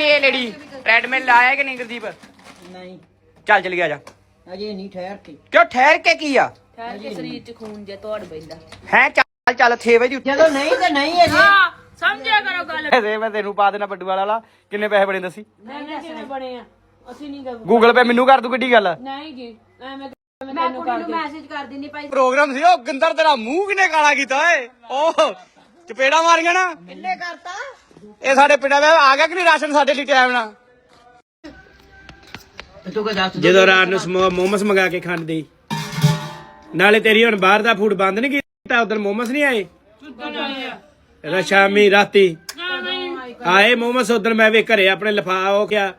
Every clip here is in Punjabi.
ਇਹ ਲੇਡੀ ਟ੍ਰੈਡਮਿਲ ਲਾਇਆ ਕਿ ਨਹੀਂ ਗੁਰਦੀਪ? ਨਹੀਂ। ਚੱਲ ਚਲੀ ਆ ਜਾ। ਅਜੇ ਨਹੀਂ ਠਹਿਰ ਕੇ। ਕਿਉਂ ਠਹਿਰ ਕੇ ਕੀ ਆ? ਠਹਿਰ ਕੇ ਸਰੀਰ 'ਚ ਖੂਨ ਜੇ ਤੋੜ ਪੈਂਦਾ। ਹੈ ਚੱਲ ਚੱਲ 6 ਵਜੇ ਉੱਠਿਆ ਜਦੋਂ ਨਹੀਂ ਤੇ ਨਹੀਂ ਅਜੇ। ਹਾਂ ਸਮਝਿਆ ਕਰੋ ਗੱਲ। ਪੈਸੇ ਮੈਂ ਤੈਨੂੰ ਪਾ ਦੇਣਾ ਬੱਡੂ ਵਾਲਾ ਲਾ ਕਿੰਨੇ ਪੈਸੇ ਬਣੇ ਦੱਸੀ? ਨਹੀਂ ਕਿਵੇਂ ਬਣੇ ਆ। ਅਸੀਂ ਨਹੀਂ ਗ- ਗੂਗਲ ਪੇ ਮੈਨੂੰ ਕਰ ਦੂ ਕਿੱਡੀ ਗੱਲ? ਨਹੀਂ ਜੀ ਐਵੇਂ ਮੈਂ ਕੁੜੀ ਨੂੰ ਮੈਸੇਜ ਕਰ ਦਿੰਦੀ ਭਾਈ। ਪ੍ਰੋਗਰਾਮ ਸੀ ਉਹ ਗੰਦਰ ਤੇਰਾ ਮੂੰਹ ਕਿਨੇ ਕਾਲਾ ਕੀਤਾ ਓਏ। ਉਹ ਚਪੇੜਾ ਮਾਰੀਆਂ ਨਾ। ਕਿੱਲੇ ਕਰਤਾ? ਇਹ ਸਾਡੇ ਪਿੰਡਾਂ ਵਿੱਚ ਆ ਗਿਆ ਕਿ ਨਹੀਂ? ਰਾਸ਼ਨ ਸਾਡੇ ਲਈ ਟਾਈਮ ਨਾਲ। ਤੂੰ ਕਹ ਦੱਸ ਜਦੋਂ ਰਾਤ ਨੂੰ ਸਮੋ- ਮੋਮਸ ਮੰਗਾ ਕੇ ਖਾਂਦੇ ਨਾਲੇ ਤੇਰੀ ਹੁਣ ਬਾਹਰ ਦਾ ਫੂਡ ਬੰਦ ਨਹੀਂ ਕੀਤਾ ਉਧਰ ਮੋਮਸ ਨਹੀਂ ਆਏ? ਰਾ ਸ਼ਾਮੀ ਰਾਤੀ। ਆਏ ਮੋਮਸ ਉਧਰ ਮੈਂ ਵੀ ਘਰੇ ਆਪਣੇ ਲਫਾ ਉਹ ਕਿਆ?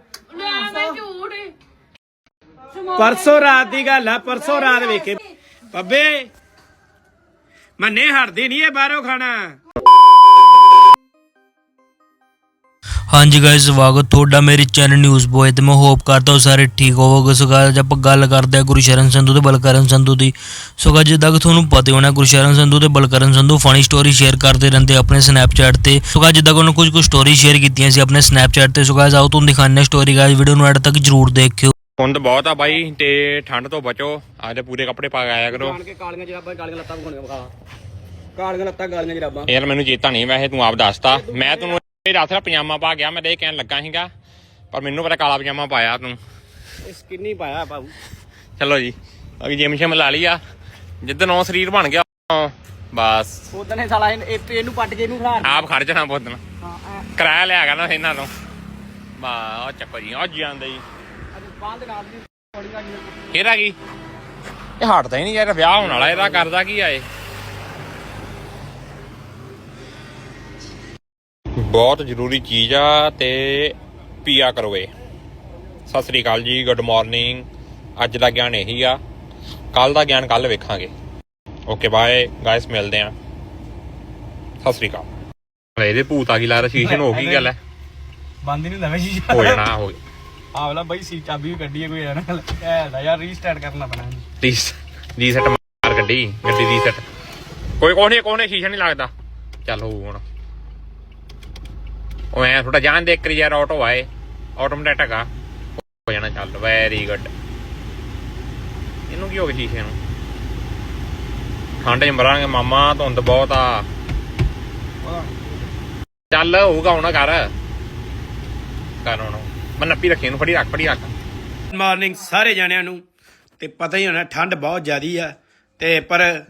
ਪਰਸੋਂ ਰਾਤ ਦੀ ਗੱਲ ਆ ਪਰਸੋਂ ਰਾਤ ਵੇਖੇ। ਪੱਬੇ ਮੰਨੇ ਹਟਦੀ ਨਹੀਂ ਇਹ ਬਾਹਰੋਂ ਖਾਣਾ। ਹਾਂਜੀ ਗਾਇਸ ਸਵਾਗਤ ਤੁਹਾਡਾ ਮੇਰੇ ਚੈਨਲ ਨਿਊਜ਼ ਬੋਏ ਤੇ। ਮੈਂ ਹੋਪ ਕਰਦਾ ਹਾਂ ਸਾਰੇ ਠੀਕ ਹੋਵੋਗੇ। ਸੋ ਅੱਜ ਆਪਾਂ ਗੱਲ ਕਰਦੇ ਹਾਂ ਗੁਰਸ਼ਰਨ ਸੰਧੂ ਤੇ ਬਲਕਰਨ ਸੰਧੂ ਦੀ। ਸੋ guys, ਜਿੱਦਾਂ ਕਿ ਤੁਹਾਨੂੰ ਪਤਾ ਹੀ ਹੋਣਾ ਗੁਰਸ਼ਰਨ ਸੰਧੂ ਤੇ Balkaran Sandhu funny story share ਕਰਦੇ ਰਹਿੰਦੇ ਆਪਣੇ ਸਨੈਪਚੈਟ ਤੇ। ਸੋ guys, ਜਿੱਦਾਂ ਕਿ ਉਹਨਾਂ ਕੁਝ ਕੁ ਸਟੋਰੀ ਸ਼ੇਅਰ ਕੀਤੀਆਂ ਸੀ ਆਪਣੇ ਸਨੈਪਚੈਟ ਤੇ। ਸੋ guys, ਆਓ ਤੁਹਾਨੂੰ ਦਿਖਾਉਂਦੇ ਸਟੋਰੀ ਗਾਇਸ ਵੀਡੀਓ ਨੂੰ ਐਡ ਤੱਕ ਜਰੂਰ ਦੇਖਿਓ। ਧੁੰਦ ਬਹੁਤ ਆ ਬਾਈ ਤੇ ਠੰਡ ਤੋਂ ਬਚੋ। ਆਦੇ ਪੂਰੇ ਕੱਪੜੇ ਪਾ ਕੇ ਆਇਆ ਕਰੋ। ਕੇ ਕਾਲੀਆਂ ਜਰਾਬਾਂ ਕਾਲੀਆਂ ਲੱਤਾਂ ਵਿਖਾਉਣੀਆਂ ਵਿਖਾ। ਕਾਲੀਆਂ ਲੱਤਾਂ ਕਾਲੀਆਂ ਜਰਾਬਾਂ। ਯਾਰ ਮੈਨੂੰ ਚੇਤਾ ਨਹੀਂ ਵੈਸੇ ਤੂੰ ਆਪ ਦੱਸਤਾ। ਮੈਂ ਤੈਨੂੰ ਇਹ ਰਾਤ ਦਾ ਪਜਾਮਾ ਪਾ ਗਿਆ ਮੈਂ ਤੇ ਇਹ ਕਹਿਣ ਲੱਗਾ ਸੀਗਾ ਪਰ ਮੈਨੂੰ ਪਤਾ ਕਾਲਾ ਪਜਾਮਾ ਪਾਇਆ ਤੂੰ। ਇਹ ਸਕਿੰਨੀ ਪਾਇਆ ਬਾਬੂ। ਚਲੋ ਜੀ ਅਗੀ ਜਿਮ ਸ਼ਿਮ ਲਾ ਲਈ ਆ। ਉਹ ਸਰੀਰ ਬਣ ਗਿਆ ਬਸ। ਉਦੋਂ ਨੇ ਸਾਲਾ ਇਹ- ਇਹਨੂੰ ਪੱਟ ਕੇ ਇਹਨੂੰ ਖੜਾ ਆਪ ਖੜ ਜਾਣਾ ਬੋਦਨ ਕਿਰਾਇਆ ਲਿਆ ਕਰਨਾ ਇਹਨਾਂ ਤੋਂ। ਬਾ ਉਹ ਚੱਕੋ ਜੀ ਅੱਜ ਜਾਂਦੇ ਜੀ ਫੇਰ ਆ ਗਈ ਇਹ ਹਟਦਾ ਹੀ ਨਹੀਂ ਯਾਰ ਵਿਆਹ ਹੋਣ ਵਾਲਾ ਇਹਦਾ ਕਰਦਾ ਕੀ ਆਏ ਬਹੁਤ ਜ਼ਰੂਰੀ ਚੀਜ਼ ਆ ਤੇ ਪੀਆ ਕਰੋ ਇਹ। ਸਤਿ ਸ੍ਰੀ ਅਕਾਲ ਜੀ ਗੁੱਡ ਮਾਰਨਿੰਗ ਅੱਜ ਦਾ ਗਿਆਨ ਇਹੀ ਆ ਕੱਲ ਦਾ ਗਿਆਨ ਕੱਲ ਵੇਖਾਂਗੇ। ਓਕੇ ਬਾਏ ਗਾਇਸ ਮਿਲਦੇ ਆ ਸਤਿ ਸ੍ਰੀ ਅਕਾਲ। ਇਹਦੇ ਭੂਤ ਆ ਗਈ ਲਾ ਰਸ਼ੀਸ਼ਨ ਹੋ ਗਈ ਗੱਲ ਹੈ? ਬੰਦ ਹੀ ਨਹੀਂ ਹੁੰਦਾ ਸ਼ੀਸ਼ਾ। ਹੋ ਜਾਣਾ ਹੋ ਆਹ ਵਾਲਾ ਬਾਈ ਸੀ ਚਾਬੀ ਵੀ ਕੱਢੀ ਹੈ ਕੋਈ ਯਾਰ। ਐ ਯਾਰ ਰੀਸਟਾਰਟ ਕਰਨਾ ਪੈਣਾ। ਰੀਸ ਰੀਸੈਟ ਮਾਰ ਗੱਡੀ ਗੱਡੀ ਰੀਸੈਟ ਕੋਈ ਕੋਨੇ ਕੋਨੇ ਸ਼ੀਸ਼ਾ ਨਹੀਂ ਲੱਗਦਾ। ਚੱਲ ਹੋਊ ਹੁਣ। ਉਹ ਐ ਥੋੜਾ ਜਾਣ ਦੇ ਕਰੀ ਯਾਰ ਆਟੋ ਆਏ ਆਟੋਮੈਟਿਕ ਆ। ਹੋ ਜਾਣਾ ਚੱਲ ਵੈਰੀ ਗੁੱਡ ਇਹਨੂੰ ਕੀ ਹੋ ਗਿਆ ਸ਼ੀਸ਼ੇ ਨੂੰ? ਠੰਡ ਚ ਮਰਾਂਗੇ, ਮਾਮਾ, ਧੁੰਦ ਬਹੁਤ ਆ। ਚੱਲ, ਹੋਊਗਾ ਹੁਣ ਕਰ ਕਰ ਹੁਣ। ਮੈਂ ਨੱਪੀ ਰੱਖੀ, ਇਹਨੂੰ ਫੜੀ ਰੱਖ ਫੜੀ ਰੱਖ। ਮਾਰਨਿੰਗ ਸਾਰੇ ਜਾਣਿਆਂ ਨੂੰ। ਤੇ ਪਤਾ ਹੀ ਹੋਣਾ, ਠੰਡ ਬਹੁਤ ਜ਼ਿਆਦੀ ਆ। ਤੇ ਪਰ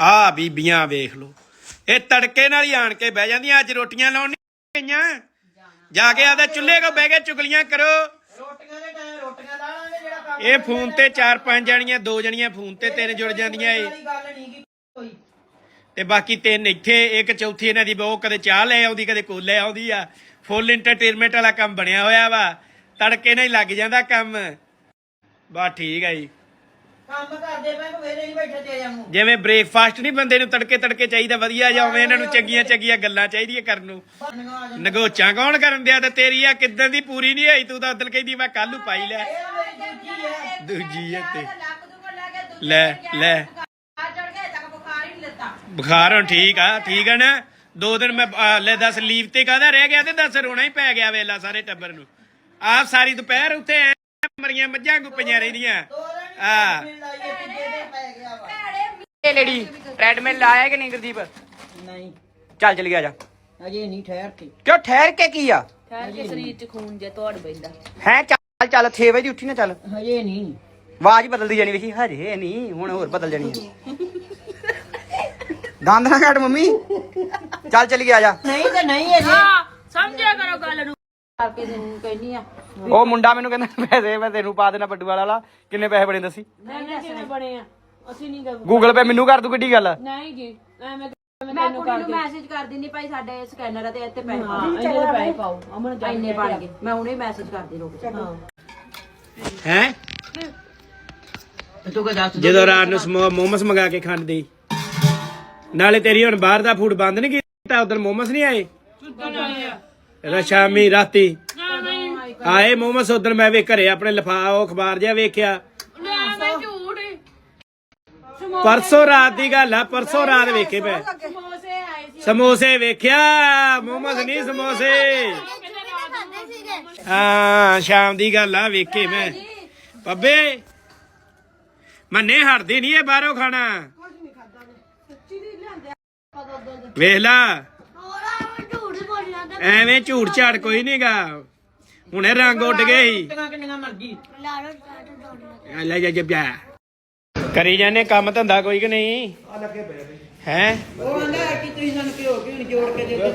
ਆ ਬੀਬੀਆਂ ਵੇਖ ਲਓ। ਇਹ ਤੜਕੇ ਨਾਲ ਹੀ ਆਣ ਕੇ ਬਹਿ ਜਾਂਦੀਆਂ, ਅੱਜ ਰੋਟੀਆਂ ਲਾਉਣ ਨਹੀਂ ਗਈਆਂ। ਜਾ ਕੇ ਆਦਾ ਚੁੱਲ੍ਹੇ ਕੋ ਬਹਿ ਕੇ ਚੁਗਲੀਆਂ ਕਰੋ। ਰੋਟੀਆਂ ਦੇ ਟਾਈਮ ਰੋਟੀਆਂ ਲਾਣਾਂਗੇ ਜਿਹੜਾ ਕੰਮ ਇਹ ਫੋਨ ਤੇ ਚਾਰ ਪੰਜ ਜਣੀਆਂ ਦੋ ਜਣੀਆਂ ਫੋਨ ਤੇ ਤਿੰਨ ਜੁੜ ਜਾਂਦੀਆਂ ਏ। ਵਾਲੀ ਗੱਲ ਨਹੀਂ ਕੀ ਕੋਈ। ਤੇ ਬਾਕੀ ਤਿੰਨ ਇੱਥੇ ਇੱਕ ਚੌਥੀ ਇਹਨਾਂ ਦੀ ਉਹ ਕਦੇ ਚਾਹ ਲੈ ਆਉਂਦੀ ਕਦੇ ਕੋਲ ਲੈ ਆਉਂਦੀ ਆ। ਫੁੱਲ ਐਂਟਰਟੇਨਮੈਂਟ ਵਾਲਾ ਕੰਮ ਬਣਿਆ ਹੋਇਆ ਵਾ। ਤੜਕੇ ਨਾਲ ਹੀ ਲੱਗ ਜਾਂਦਾ ਕੰਮ। ਬਾ ਠੀਕ ਆ ਜੀ। ਕੰਮ ਕਰਦੇ ਪਏ ਕੋ ਵੇਲੇ ਬੈਠੇ ਜਿਵੇਂ ਬ੍ਰੇਕਫਾਸਟ ਨਹੀਂ ਬੰਦੇ ਨੂੰ ਤੜਕੇ ਤੜਕੇ ਚਾਹੀਦਾ ਵਧੀਆ ਜਾਵੇਂ ਇਹਨਾਂ ਨੂੰ ਚੰਗੀਆਂ ਚੰਗੀਆਂ ਗੱਲਾਂ ਚਾਹੀਦੀਆਂ ਕਰਨ ਨੂੰ। ਨਗੋਚਾਂ ਕੌਣ ਕਰਨ ਦਿਆ ਤੇ ਤੇਰੀ ਆ ਕਿਦਾਂ ਦੀ ਪੂਰੀ ਨਹੀਂ ਹੋਈ ਤੂੰ ਤਾਂ ਉਦਲ ਕਹਿੰਦੀ ਮੈਂ ਕੱਲ ਨੂੰ ਪਾਈ ਲੈ। ਦੂਜੀ ਹੈ ਤੇ। ਲੈ ਲੈ। ਬੁਖਾਰ ਹੀ ਨਹੀਂ ਲੱਤਾ ਬੁਖਾਰ ਹੁਣ ਠੀਕ ਆ ਠੀਕ ਆ ਨਾ। ਦੋ ਦਿਨ ਮੈਂ ਲੈ ਦੱਸ ਲੀਵ ਤੇ ਕਾਹਦਾ ਰਹਿ ਗਿਆ ਤੇ ਦੱਸ ਰੋਣਾ ਹੀ ਪੈ ਗਿਆ ਵੇਲਾ ਸਾਰੇ ਟੱਬਰ ਨੂੰ। ਆਪ ਸਾਰੀ ਦੁਪਹਿਰ ਉੱਥੇ ਐਂ ਮਰੀਆਂ ਮੱਝਾਂ ਗੁੱਪੀਆਂ ਰਹਿੰਦੀਆਂ। ਆ ਲਾਈਏ ਪਿੱਛੇ ਤੇ ਪੈ ਗਿਆ ਵਾ ਇਹ ਲੇਡੀ ਟ੍ਰੈਡਮਿਲ ਲਾਇਆ ਕਿ ਨਹੀਂ ਗੁਰਦੀਪ? ਨਹੀਂ। ਚੱਲ ਚਲੀ ਆ ਜਾ। ਅਜੇ ਨਹੀਂ ਠਹਿਰ ਕੇ। ਕਿਉਂ ਠਹਿਰ ਕੇ ਕੀ ਆ? ਠਹਿਰ ਕੇ ਸਰੀਰ 'ਚ ਖੂਨ ਜੇ ਤੋੜ ਪੈਂਦਾ ਹੈ ਚੱਲ ਚੱਲ 6 ਵਜੇ ਉੱਠੀ ਨਾ ਚੱਲ। ਹਜੇ ਨਹੀਂ। ਆਵਾਜ਼ ਬਦਲਦੀ ਜਾਣੀ ਵੇਖੀ ਹਜੇ ਨਹੀਂ ਹੁਣ ਹੋਰ ਬਦਲ ਜਾਣੀ ਦੰਦ ਨਾ ਕੱਟ ਮੰਮੀ। ਚੱਲ ਚਲੀ ਆ ਜਾ। ਨਹੀਂ ਤੇ ਨਹੀਂ ਅਜੇ। ਹਾਂ ਸਮਝਿਆ ਕਰੋ ਗੱਲ ਨੂੰ। ਕਰਕੇ ਤੈਨੂੰ ਕਹਿਨੀ ਆ। ਉਹ ਮੁੰਡਾ ਮੈਨੂੰ ਕਹਿੰਦਾ ਪੈਸੇ ਮੈਂ ਤੈਨੂੰ ਪਾ ਦੇਣਾ ਬੱਡੂ ਵਾਲਾ ਲਾ ਕਿੰਨੇ ਪੈਸੇ ਬਣੇ ਦੱਸੀ? ਨਹੀਂ ਕਿਵੇਂ ਬਣੇ ਆ? ਅਸੀਂ ਨਹੀਂ ਗ- ਗੂਗਲ ਪੇ ਮੈਨੂੰ ਕਰ ਦੂ ਕਿੱਡੀ ਗੱਲ? ਨਹੀਂ ਜੀ ਐਵੇਂ ਮੈਂ ਕੁੜੀ ਨੂੰ ਮੈਸੇਜ ਕਰ ਦਿੰਦੀ ਭਾਈ ਸਾਡੇ ਸਕੈਨਰ ਤੇ ਇੱਥੇ ਪੈਸੇ ਪਾਓ। ਇੰਨੇ ਦੇ ਪੈਸੇ ਪਾਓ। ਅਮਨ ਜਾ ਇੰਨੇ ਬਣ ਗਏ। ਮੈਂ ਹੁਣੇ ਮੈਸੇਜ ਕਰਦੀ ਰੁਕ ਹੈ? ਤੂੰ ਕਹ ਦੱਸ ਜਦੋਂ ਰਾਤ ਨੂੰ ਮੋਮਸ ਮੰਗਾ ਕੇ ਖਾਂਦੇ ਨਾਲੇ ਤੇਰੀ ਹੁਣ ਬਾਹਰ ਦਾ ਫੂਡ ਬੰਦ ਨਹੀਂ ਕੀਤਾ ਉਧਰ ਮੋਮਸ ਨਹੀਂ ਆਏ? ਰਾ ਸ਼ਾਮੀ ਰਾਤੀ। ਆਏ ਮੋਮਸ ਉਧਰ ਮੈਂ ਵੀ ਘਰੇ ਆਪਣੇ ਲਫਾ ਉਹ ਅਖਬਾਰ ਜਿਹਾ ਵੇਖਿਆ। ਪਰਸੋਂ ਰਾਤ ਦੀ ਗੱਲ ਆ ਪਰਸੋਂ ਰਾਤ ਵੇਖੇ ਪਏ ਸਮੋਸੇ ਵੇਖਿਆ ਮੋਮਸ ਨਹੀਂ ਸਮੋਸੇ। ਹਾਂ ਸ਼ਾਮ ਦੀ ਗੱਲ ਆ ਵੇਖੇ ਮੈਂ। ਬੱਬੇ ਮੰਨੇ ਹਟਦੀ ਨਹੀਂ ਇਹ ਬਾਹਰੋਂ ਖਾਣਾ। ਵੇਖ ਲਾ। ਐਵੇਂ ਝੂਠ ਝਾੜ ਕੋਈ ਨਹੀਂਗਾ ਹੁਣੇ ਰੰਗ ਉੱਡ ਗਏ ਸੀ। ਕਿੰਨੀਆਂ ਕਿੰਨੀਆਂ ਮਰਜ਼ੀ। ਆ ਲੈ ਜਾ ਜੱਬਿਆ ਕਰੀ ਜਾਂਦੇ ਕੰਮ ਧੰਦਾ ਕੋਈ ਕਿ ਨਹੀਂ? ਹੈ? ਉਹ ਆਂਦਾ ਕਿ ਤੁਸੀਂ ਸਾਨੂੰ ਘਿਓ ਘਿਓ ਜੋੜ ਕੇ ਦੇ ਦਿਓ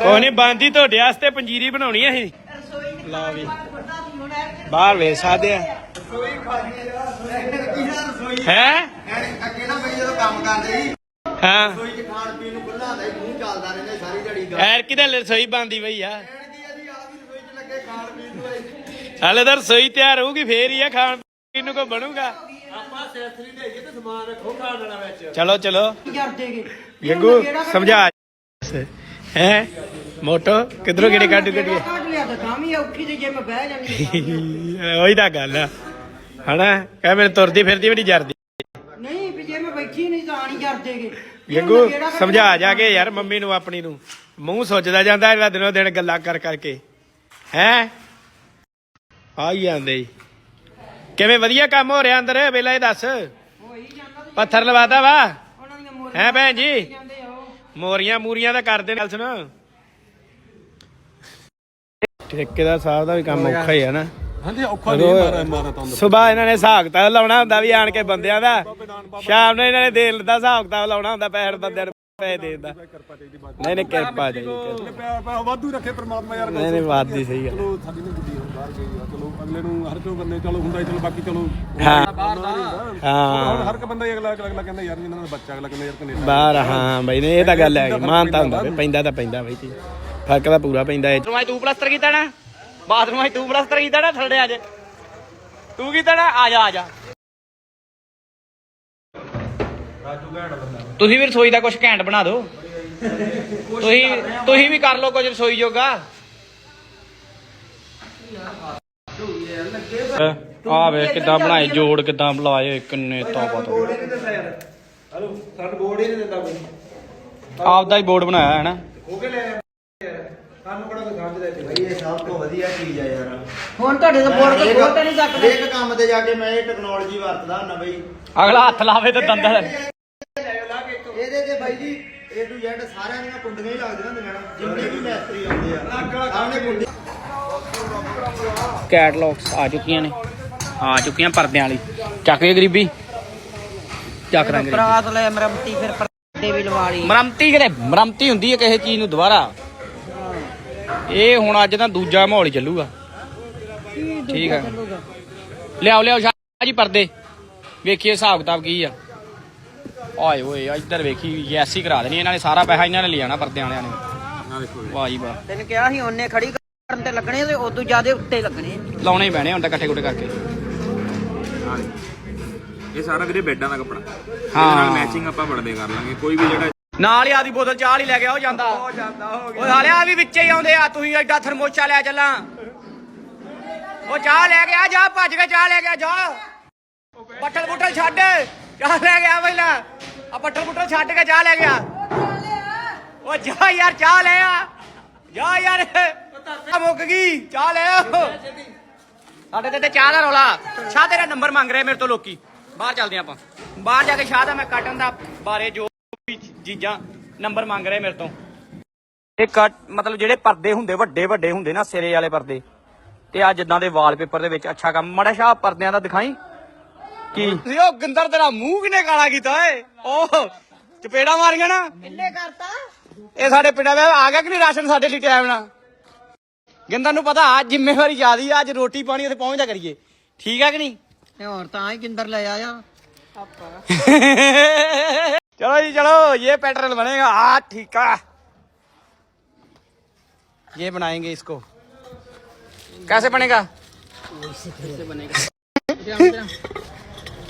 ਕੋਈ ਨਹੀਂ ਬਾਂਦੀ ਤੁਹਾਡੇ ਵਾਸਤੇ ਪੰਜੀਰੀ ਬਣਾਉਣੀ ਆ ਅਸੀਂ। ਲਓ ਵੀ ਬਾਹਰ ਵੇ ਸਾਦੇ ਆ ਹੈ? ਹਾਂ। ਰਸੋਈ ਚ ਖਾਣ ਪੀਣ ਨੂੰ ਖੁੱਲਾ ਹੁੰਦਾ ਸੀ ਮੂੰਹ ਚੱਲਦਾ ਰਹਿੰਦਾ ਸੀ ਸਾਰੀ ਦਿਹਾੜੀ ਗੱਲ ਐਰ ਕਿਤੇ ਰਸੋਈ ਬੰਦੀ ਬਈ ਆ ਵੀ ਰਸੋਈ ਚ ਲੱਗੇ ਖਾਣ ਪੀਣ ਨੂੰ ਆਏ। ਹਲੇ ਤਾਂ ਰਸੋਈ ਤਿਆਰ ਹੋਊਗੀ ਫੇਰ ਹੀ ਆ ਖਾਣ ਪੀਣ ਨੂੰ ਕੋ ਬਣੂਗਾ ਚਲੋ ਚਲੋ। ਜਰਦੇਗੇ। ਗੱਗੂ ਸਮਝਾ। ਹੈ? ਮੋਟੋ ਕਿਧਰੋਂ ਕਿਹੜੇ ਕੱਢ ਕੱਢੀਏ? ਕੱਢ ਲਿਆ ਤਾਂ ਤਾਂ ਵੀ ਔਖੀ ਤੇ ਜੇ ਮੈਂ ਬਹਿ ਜਾਂਦੀ ਉਹੀ ਤਾਂ ਗੱਲ ਆ। ਹਨਾ? ਕਹ ਮੈਨੂੰ ਤੁਰਦੀ ਫਿਰਦੀ ਵੀ ਨਹੀਂ ਜਰਦੀ। ਨਹੀਂ ਵੀ ਜੇ ਮੈਂ ਬੈਠੀ ਨਹੀਂ ਤਾਂ ਨਹੀਂ ਜਰਦੇਗੇ। ਗੱਗੂ ਸਮਝਾ ਜਾ ਕੇ ਯਾਰ ਮੰਮੀ ਨੂੰ ਆਪਣੀ ਨੂੰ। ਮੂੰਹ ਸੁੱਜਦਾ ਜਾਂਦਾ ਇਹਦਾ ਦਿਨੋਂ ਦਿਨ ਗੱਲਾਂ ਕਰ ਕਰਕੇ। ਹੈ? ਆਈ ਜਾਂਦੇ ਈ। ਕਿਵੇਂ ਵਧੀਆ ਕੰਮ ਹੋ ਰਿਹਾ ਅੰਦਰ? ਪਹਿਲਾਂ ਇਹ ਦੱਸ। ਪੱਥਰ ਲਵਾਤਾ ਵਾ? ਉਹਨਾਂ ਦੀਆਂ ਮੋਰ ਹੈ ਭੈਣ ਜੀ? ਆ ਮੋਰੀਆਂ ਮੂਰੀਆਂ ਤਾਂ ਕਰਦੇ ਨੇ ਗੱਲ ਸੁਣ। ਠੇਕੇਦਾਰ ਸਾਹਿਬ ਦਾ ਵੀ ਕੰਮ ਔਖਾ ਹੀ ਆ ਨਾ। ਹਾਂਜੀ ਔਖਾ ਨਹੀਂ ਮਾਰਾ ਮਾਰਾ ਤਾਂ ਸਵੇਰ ਇਹਨਾਂ ਨੇ ਹਿਸਾਬ ਕਿਤਾਬ ਲਾਉਣਾ ਹੁੰਦਾ ਵੀ ਆਣ ਕੇ ਬੰਦਿਆਂ ਦਾ। ਸ਼ਾਮ ਨੂੰ ਇਹਨਾਂ ਨੇ ਦੇਣ ਦਾ ਹਿਸਾਬ ਕਿਤਾਬ ਲਾਉਣਾ ਹੁੰਦਾ ਪੈਸੇ ਬੰਦਿਆਂ ਨੂੰ। ਦਾ ਨਹੀਂ ਨਹੀਂ ਕਿਰਪਾ ਜੀ ਵਾਧੂ ਰੱਖੇ ਪ੍ਰਮਾਤਮਾ ਯਾਰ ਨਹੀਂ ਨਹੀਂ ਬਾਤ ਦੀ ਸਹੀ ਗੱਲ ਚਲੋ ਸਾਡੀ ਨੂੰ ਗੁੱਡੀ ਬਾਹਰ ਗਈ ਆ। ਚਲੋ ਅਗਲੇ ਨੂੰ ਹਰ ਕੋਈ ਬੰਦੇ ਚਲੋ ਹੁੰਦਾ ਹੀ ਚਲੋ ਬਾਕੀ ਚਲੋ। ਹਾਂ। ਹੁਣ ਹਾਂ। ਹਰ ਇੱਕ ਬੰਦਾ ਹੀ ਅਗਲਾ ਅਗਲਾ ਕਹਿੰਦਾ ਯਾਰ ਇਹਨਾਂ ਦਾ ਬੱਚਾ ਅਗਲਾ ਕਹਿੰਦਾ ਯਾਰ ਕਨੇਡਾ ਬਾਹਰ ਹਾਂ ਬਈ ਨੇ ਇਹ ਤਾਂ ਗੱਲ ਹੈ ਮਾਨਤਾ ਹੁੰਦਾ ਵੀ। ਪੈਂਦਾ ਤਾਂ ਪੈਂਦਾ ਬਈ ਜੀ। ਫ਼ਰਕ ਤਾਂ ਪੂਰਾ ਪੈਂਦਾ ਇਹ। ਬਾਥਰੂਮ ਤੂੰ ਪਲਸਤਰ ਕੀਤਾ ਨਾ? ਬਾਥਰੂਮ ਤੂੰ ਪਲਸਤਰ ਕੀਤਾ ਨਾ ਥੱਲੇ ਅੱਜ ਤੂੰ ਕੀਤਾ ਨਾ? ਆ ਜਾ ਆ ਜਾ। ਤੁਸੀਂ ਵੀ ਰਸੋਈ ਦਾ ਕੁਝ ਘੈਂਟ ਬਣਾ ਦਿਓ। ਤੁਸੀਂ ਤੁਸੀਂ ਵੀ ਕਰ ਲਓ ਕੁਝ ਰਸੋਈ ਜੋਗਾ। ਆ ਵੇ ਕਿੱਦਾਂ ਬਣਾਏ ਜੋੜ ਕਿੱਦਾਂ ਬੁਲਾਏ ਕਿੰਨੇ ਤਾਂ ਪਤਾ ਆਪਦਾ ਹੀ ਬੋਰਡ ਬਣਾਇਆ ਹੈ ਨਾ। ਬਈ ਇਹ ਸਭ ਤੋਂ ਵਧੀਆ ਚੀਜ਼ ਆ ਯਾਰ। ਹੁਣ ਤੁਹਾਡੇ ਤੋਂ ਖੋਲ ਤਾਂ ਨਹੀਂ ਸਕਦਾ। ਹਰੇਕ ਕੰਮ ਤੇ ਜਾ ਕੇ ਮੈਂ ਇਹ ਟੈਕਨੋਲੋਜੀ ਵਰਤਦਾ ਹੁੰਦਾ ਬਈ। ਅਗਲਾ ਹੱਥ ਲਾਵੇ ਤੇ ਦੰਦਲ ਇਹਦੇ ਤੇ ਬਾਈ ਜੀ A to Z ਸਾਰਿਆਂ ਦੀਆਂ ਕੁੰਡੀਆਂ ਹੀ ਲੱਗਦੀਆਂ ਹੁੰਦੀਆਂ ਨੇ ਜਿੰਨੇ ਵੀ ਮੈਸਤਰੀ ਆਉਂਦੇ ਆ। ਸਾਹਮਣੇ ਕੁੰਡੀ ਕੈਟਲੌਗਸ ਆ ਚੁੱਕੀਆਂ ਨੇ। ਆ ਚੁੱਕੀਆਂ ਪਰਦਿਆਂ ਵਾਲੀ। ਚੱਕ ਕੇ ਗਰੀਬੀ। ਚੱਕ ਰਾਂ ਗਰੀਬੀ। ਬਰਾਤ ਲੈ ਮਰਮਤੀ ਫਿਰ ਪਰਦੇ ਵੀ ਲਵਾ ਲਈ। ਮਰਮਤੀ ਕਿਤੇ ਮਰਮਤੀ ਹੁੰਦੀ ਹੈ ਕਿਸੇ ਚੀਜ਼ ਨੂੰ ਦੁਬਾਰਾ। ਇਹ ਹੁਣ ਅੱਜ ਤਾਂ ਦੂਜਾ ਮਾਹੌਲ ਹੀ ਚੱਲੂਗਾ। ਠੀਕ ਹੈ ਲਿਆਓ ਲਿਆਓ ਸ਼ਾਹ ਜੀ ਪਰਦੇ। ਵੇਖੀਏ ਹਿਸਾਬ ਕਿਤਾਬ ਕੀ ਆ। ਆਏ ਓਏ ਇੱਧਰ ਵੇਖੀ ਯੈਸੀ ਕਰਾ ਦੇਣੀ ਇਹਨਾਂ ਨੇ ਸਾਰਾ ਪੈਸਾ ਇਹਨਾਂ ਨੇ ਲਿਆਣਾ ਪਰਦਿਆਂ ਵਾਲਿਆਂ ਨੇ। ਵਾਹ ਜੀ ਵਾਹ। ਤੈਨੂੰ ਕਿਹਾ ਸੀ ਉਹਨੇ ਖੜੀ ਕਰਨ ਤੇ ਲੱਗਣੇ ਤੇ ਉਦੋਂ ਜ਼ਿਆਦੇ ਉੱਤੇ ਲੱਗਣੇ। ਲਾਉਣੇ ਹੀ ਪੈਣੇ ਹੁਣ ਤਾਂ ਇਕੱਠੇ ਕੁੱਟੇ ਕਰਕੇ ਇਹ ਸਾਰਾ ਵੀਰੇ ਬੈੱਡਾਂ ਦਾ ਕੱਪੜਾ। ਹਾਂ। ਨਾਲ ਮੈਚਿੰਗ ਆਪਾਂ ਬੜਦੇ ਕਰ ਲਾਂਗੇ। ਕੋਈ ਵੀ ਜਿਹੜਾ ਨਾਲ ਹੀ ਆਦੀ ਬੋਤਲ ਚਾਹ ਹੀ ਲੈ ਕੇ ਆਓ ਜਾਂਦਾ। ਹੋ ਜਾਂਦਾ ਹੋ ਗਿਆ। ਓਏ ਹਾਲੇ ਆ ਵੀ ਵਿੱਚੇ ਹੀ ਆਉਂਦੇ ਆ ਤੁਸੀਂ ਐਡਾ ਥਰਮੋਸ਼ਾ ਲੈ ਚੱਲਾਂ। ਉਹ ਚਾਹ ਲੈ ਕੇ ਆ ਜਾ ਭੱਜ ਕੇ ਚਾਹ ਲੈ ਕੇ ਆ ਜਾ। ਬੱਠਲ ਬੁੱਠਲ ਛੱਡ। ਚਾਹ ਲੈ ਗਿਆ ਆ ਪਹਿਲਾਂ। ਆ ਬੱਠਲ ਬੁੱਠਲ ਛੱਡ ਕੇ ਚਾਹ ਲੈ ਗਿਆ। ਉਹ ਜਾ ਯਾਰ ਚਾਹ ਲੈ ਆ। ਜਾ ਯਾਰ। ਆ ਮੁੱਕ ਗਈ। ਚਾਹ ਲੈ ਆ। ਸਾਡੇ ਤੇ ਤੇ ਚਾਹ ਦਾ ਰੌਲਾ। ਸ਼ਾਹ ਤੇਰਾ ਨੰਬਰ ਮੰਗ ਰਿਹਾ ਮੇਰੇ ਤੋਂ ਲੋਕੀ। ਬਾਹਰ ਚੱਲਦੇ ਆਪਾਂ। ਬਾਹਰ ਜਾ ਕੇ ਸ਼ਾਹ ਦਾ ਮੈਂ ਕੱਟਣ ਦਾ ਬਾਰੇ ਜੋ ਵੀ ਚੀਜ਼ਾਂ ਨੰਬਰ ਮੰਗ ਰਹੇ ਮੇਰੇ ਤੋਂ। ਇਹ ਕੱਟ, ਮਤਲਬ ਜਿਹੜੇ ਪਰਦੇ ਹੁੰਦੇ, ਵੱਡੇ ਵੱਡੇ ਹੁੰਦੇ ਨਾ ਸਿਰੇ ਵਾਲੇ ਪਰਦੇ। ਤੇ ਆ ਜਿੱਦਾਂ ਦੇ ਵਾਲਪੇਪਰ ਦੇ ਵਿੱਚ ਅੱਛਾ ਕੰਮ। ਮੜਾ ਸ਼ਾਹ ਪਰਦਿਆਂ ਦਾ ਦਿਖਾਈ। ਕੀ ਤੁਸੀਂ ਉਹ ਗੰਦਰ ਤੇਰਾ ਮੂੰਹ ਕਿਨੇ ਕਾਲਾ ਕੀਤਾ ਓਏ ਉਹ ਚਪੇੜਾ ਮਾਰੀਆਂ ਨਾ ਕਿੰਨੇ ਕਰਤਾ ਇਹ ਸਾਡੇ ਪਿੰਡਾਂ ਵਿੱਚ ਆ ਗਿਆ ਕਿ ਨਹੀਂ ਰਾਸ਼ਨ ਸਾਡੇ ਲਈ ਟਾਈਮ ਨਾਲ ਗਿੰਦਰ ਨੂੰ ਪਤਾ ਅੱਜ ਜ਼ਿੰਮੇਵਾਰੀ ਜ਼ਿਆਦੀ ਆ ਅੱਜ ਰੋਟੀ ਪਾਣੀ ਉੱਥੇ ਪਹੁੰਚਦਾ ਕਰੀਏ ਠੀਕ ਆ ਕਿ ਨਹੀਂ ਤੇ ਹੋਰ ਤਾਂ ਹੀ ਕਿੰਦਰ ਲੈ ਆਇਆ चलो जी चलो ये पेट्रोल बनेगा हाँ ठीक है ये बनाएंगे इसको कैसे बनेगा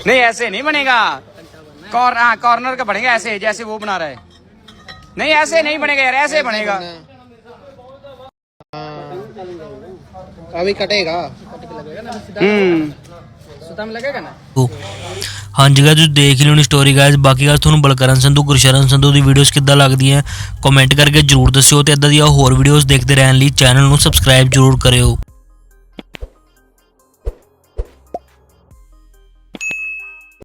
नहीं ऐसे नहीं बनेगा कॉर्नर हाँ कॉर्नर का बनेगा ऐसे जैसे वो बना रहा है नहीं ऐसे नहीं बनेगा यार ऐसे बनेगा ਅਭੀ ਕਟੇਗਾ हम्म ਸੁਤਮ ਲੱਗੇਗਾ ਨਾ ਉਹ ਹਾਂਜੀ ਗਾਇਸ ਤੁਸੀਂ ਦੇਖ ਲਿਓ ਨੀ ਸਟੋਰੀ ਗਾਇਸ ਬਾਕੀ ਗੱਲ ਤੁਹਾਨੂੰ ਬਲਕਰਨ ਸੰਧੂ ਗੁਰਸ਼ਰਨ ਸੰਧੂ ਦੀ ਵੀਡੀਓਜ਼ ਕਿੱਦਾਂ ਲੱਗਦੀਆਂ ਕਮੈਂਟ ਕਰਕੇ ਜਰੂਰ ਦੱਸਿਓ ਤੇ ਇਦਾਂ ਦੀਆਂ ਹੋਰ ਵੀਡੀਓਜ਼ ਦੇਖਦੇ ਰਹਿਣ ਲਈ ਚੈਨਲ ਨੂੰ ਸਬਸਕ੍ਰਾਈਬ ਜਰੂਰ ਕਰਿਓ